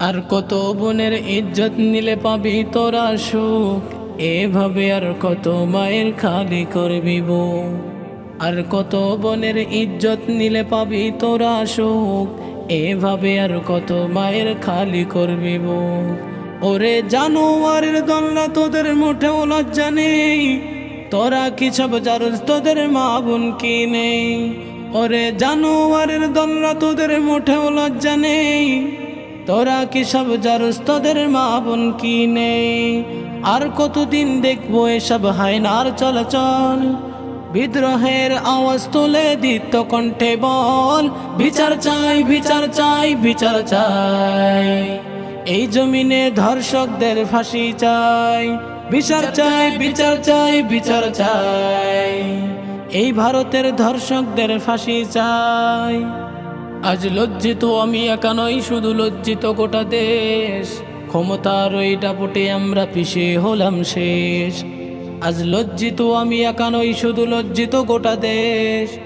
আর কত বোনের ইজ্জত নিলে পাবি তোরা সুখ? এভাবে আর কত মায়ের খালি করবি বউ আর কত বোনের ইজ্জত নিলে পাবি তোরা সুখ? এভাবে আর কত মায়ের খালি করবি বউ ওরে জানোয়ারের দল্লা তোদের মোটেও লজ্জা নেই। তোরা কি সব জারুস তোদের মা বোন কি নেই? ওরে জানোয়ারের দল্লা তোদের মোটেও লজ্জা নেই। তোরা কি সব জারুস তোদের মা বোন কি নেই? আর কতদিন দেখব এসব হায়নার চলাচল? বিদ্রোহের আওয়াজ তুলে দিত কণ্ঠে বল, বিচার চাই বিচার চাই বিচার চাই। এই জমিনে ধর্ষকদের ফাঁসি চাই, বিচার চাই বিচার চাই বিচার চাই। এই ভারতের ধর্ষকদের ফাঁসি চাই। আজ লজ্জিত আমি একা নই, শুধু লজ্জিত গোটা দেশ। ক্ষমতার ওই ডাপটে আমরা পিছে হলাম শেষ। আজ লজ্জিত আমি একা নই, শুধু লজ্জিত গোটা দেশ।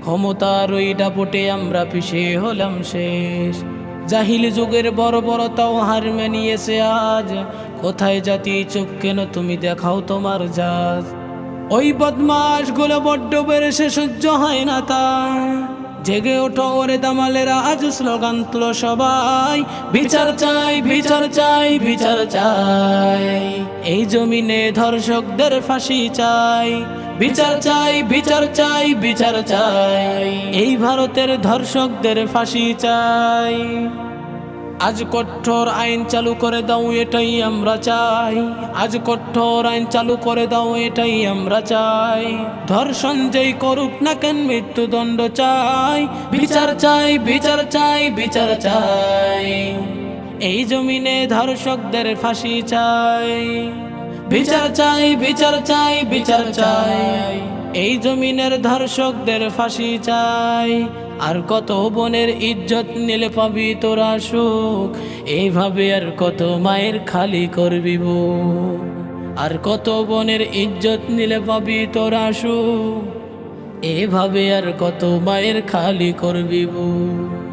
ক্ষমতার ওই ডাপটে আমরা পিছে হলাম শেষ। জাহিল যুগের বড় বড় তাও হার মানিয়েছে আজ। কোথায় জাতি চোখ কেন, তুমি দেখাও তোমার জাজ। ওই বদমাসগুলো বড্ড বেড়েছে, সহ্য হয় না তা জেগে ওঠো ওরে দামালেরা, আজ স্লোগান তুলো সবাই। বিচার চাই বিচার চাই বিচার চাই। এই জমিনে ধর্ষকদের ফাঁসি চাই। বিচার চাই বিচার চাই বিচার চাই। এই ভারতের ধর্ষকদের ফাঁসি চাই। আজ কঠোর আইন চালু করে দাও, এটাই আমরা চাই। আজ কঠোর আইন চালু করে দাও, এটাই আমরা চাই। ধর্ষণ যেই করুক না কেন মৃত্যুদণ্ড চাই। বিচার চাই বিচার চাই বিচার চাই। এই জমিনে ধর্ষকদের ফাঁসি চাই। বিচার চাই বিচার চাই বিচার চাই। এই জমিনের ধর্ষকদের ফাঁসি চাই। আর কত বোনের ইজ্জত নিলে পাবি তোরা সুখ এইভাবে আর কত মায়ের খালি করবি বুক। আর কত বোনের ইজ্জত নিলে পাবি তোরা সুখ এভাবে আর কত মায়ের খালি করবি বুক।